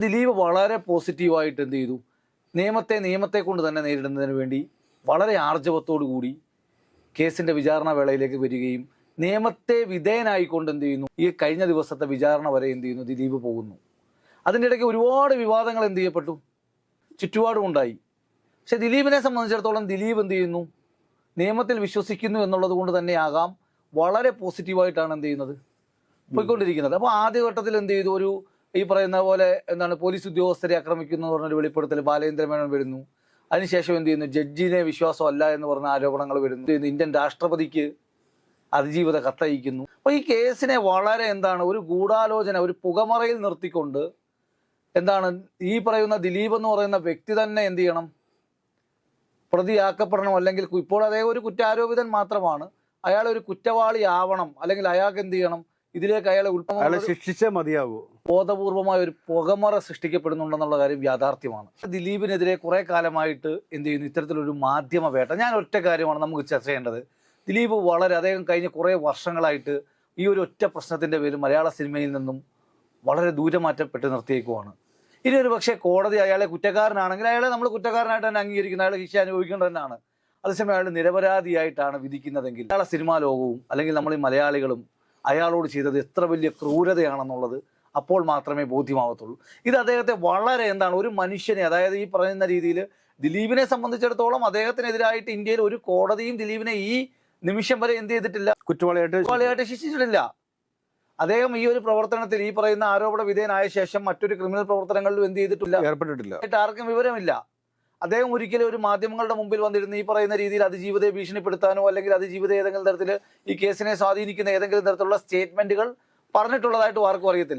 ദിലീപ് വളരെ പോസിറ്റീവായിട്ട് എന്ത് ചെയ്തു? നിയമത്തെ നിയമത്തെ കൊണ്ട് തന്നെ നേരിടുന്നതിന് വേണ്ടി വളരെ ആർജവത്തോടു കൂടി കേസിന്റെ വിചാരണ വേളയിലേക്ക് വരികയും നിയമത്തെ വിധേയനായിക്കൊണ്ട് എന്ത് ചെയ്യുന്നു? ഈ കഴിഞ്ഞ ദിവസത്തെ വിചാരണ വരെ എന്ത് ചെയ്യുന്നു? ദിലീപ് പോകുന്നു. അതിന്റെ ഇടയ്ക്ക് ഒരുപാട് വിവാദങ്ങൾ എന്ത് ചെയ്യപ്പെട്ടു? ചുറ്റുപാടും ഉണ്ടായി. പക്ഷെ ദിലീപിനെ സംബന്ധിച്ചിടത്തോളം ദിലീപ് എന്ത് ചെയ്യുന്നു? നിയമത്തിൽ വിശ്വസിക്കുന്നു എന്നുള്ളത് കൊണ്ട് തന്നെയാകാം വളരെ പോസിറ്റീവായിട്ടാണ് എന്ത് ചെയ്യുന്നത്? പോയിക്കൊണ്ടിരിക്കുന്നത്. അപ്പോൾ ആദ്യഘട്ടത്തിൽ എന്ത് ചെയ്തു? ഒരു ഈ പറയുന്ന പോലെ എന്താണ് പോലീസ് ഉദ്യോഗസ്ഥരെ ആക്രമിക്കുന്നു എന്ന് പറഞ്ഞൊരു വെളിപ്പെടുത്തൽ ബാലേന്ദ്രമേനോൻ വരുന്നു. അതിനുശേഷം എന്ത് ചെയ്യുന്നു? ജഡ്ജിനെ വിശ്വാസമല്ല എന്ന് പറഞ്ഞ ആരോപണങ്ങൾ വരുന്നു. ഇന്ത്യൻ രാഷ്ട്രപതിക്ക് അതിജീവിത കത്തയക്കുന്നു. അപ്പോൾ ഈ കേസിനെ വളരെ എന്താണ് ഒരു ഗൂഢാലോചന ഒരു പുകമറയിൽ നിർത്തിക്കൊണ്ട് എന്താണ് ഈ പറയുന്ന ദിലീപ് എന്ന് പറയുന്ന വ്യക്തി തന്നെ എന്ത് ചെയ്യണം? പ്രതിയാക്കപ്പെടണം. അല്ലെങ്കിൽ ഇപ്പോൾ അതേ ഒരു കുറ്റാരോപിതൻ മാത്രമാണ്. അയാൾ ഒരു കുറ്റവാളി ആവണം. അല്ലെങ്കിൽ അയാൾക്ക് എന്ത് ചെയ്യണം? ഇതിലേക്ക് അയാളെ അയാളെ ഉൾപ്പെടുന്ന ശിക്ഷിച്ചേ മതിയാവൂ. ബോധപൂർവമായ ഒരു പുകമറ സൃഷ്ടിക്കപ്പെടുന്നുണ്ടെന്നുള്ള കാര്യം യാഥാർത്ഥ്യമാണ്. ദിലീപിനെതിരെ കുറെ കാലമായിട്ട് എന്ത് ചെയ്യുന്നു? ഇത്തരത്തിലൊരു മാധ്യമ വേട്ട. ഞാൻ ഒറ്റ കാര്യമാണ് നമുക്ക് ചർച്ച ചെയ്യേണ്ടത്. ദിലീപ് വളരെ അദ്ദേഹം കഴിഞ്ഞ കുറേ വർഷങ്ങളായിട്ട് ഈ ഒരു ഒറ്റ പ്രശ്നത്തിന്റെ പേരിൽ മലയാള സിനിമയിൽ നിന്നും വളരെ ദൂരമാറ്റപ്പെട്ട് നിർത്തിയേക്കുവാണ്. ഇനി ഒരു പക്ഷേ കോടതി അയാളെ കുറ്റക്കാരനാണെങ്കിൽ അയാളെ നമ്മൾ കുറ്റക്കാരനായിട്ട് തന്നെ അംഗീകരിക്കുന്ന അയാളെ ശിക്ഷ അനുഭവിക്കേണ്ടത് തന്നെയാണ്. അതേസമയം അയാൾ നിരപരാധിയായിട്ടാണ് വിധിക്കുന്നതെങ്കിൽ മലയാള സിനിമാ ലോകവും അല്ലെങ്കിൽ നമ്മൾ ഈ മലയാളികളും അയാളോട് ചെയ്തത് എത്ര വലിയ ക്രൂരതയാണെന്നുള്ളത് അപ്പോൾ മാത്രമേ ബോധ്യമാവത്തുള്ളൂ. ഇത് അദ്ദേഹത്തെ വളരെ എന്താണ് ഒരു മനുഷ്യനെ അതായത് ഈ പറയുന്ന രീതിയിൽ ദിലീപിനെ സംബന്ധിച്ചിടത്തോളം അദ്ദേഹത്തിനെതിരായിട്ട് ഇന്ത്യയിൽ ഒരു കോടതിയും ദിലീപിനെ ഈ നിമിഷം വരെ എന്ത് ചെയ്തിട്ടില്ല. കുറ്റവാളിയായിട്ട് കുറ്റവാളിയായിട്ട് ശിക്ഷിച്ചിട്ടില്ല. അദ്ദേഹം ഈ ഒരു പ്രവർത്തനത്തിൽ ഈ പറയുന്ന ആരോപണ വിധേയനായ ശേഷം മറ്റൊരു ക്രിമിനൽ പ്രവർത്തനങ്ങളിലും എന്ത് ചെയ്തിട്ടില്ല. ഏർപ്പെട്ടിട്ടില്ല. ആർക്കും വിവരമില്ല. അദ്ദേഹം ഒരിക്കലും ഒരു മാധ്യമങ്ങളുടെ മുമ്പിൽ വന്നിരുന്ന് ഈ പറയുന്ന രീതിയിൽ അതിജീവിതയെ ഭീഷണിപ്പെടുത്താനോ അല്ലെങ്കിൽ അതിജീവിത ഏതെങ്കിലും തരത്തിൽ ഈ കേസിനെ സ്വാധീനിക്കുന്ന ഏതെങ്കിലും തരത്തിലുള്ള സ്റ്റേറ്റ്മെന്റുകൾ പറഞ്ഞിട്ടുള്ളതായിട്ട് ആർക്കും അറിയത്തില്ല.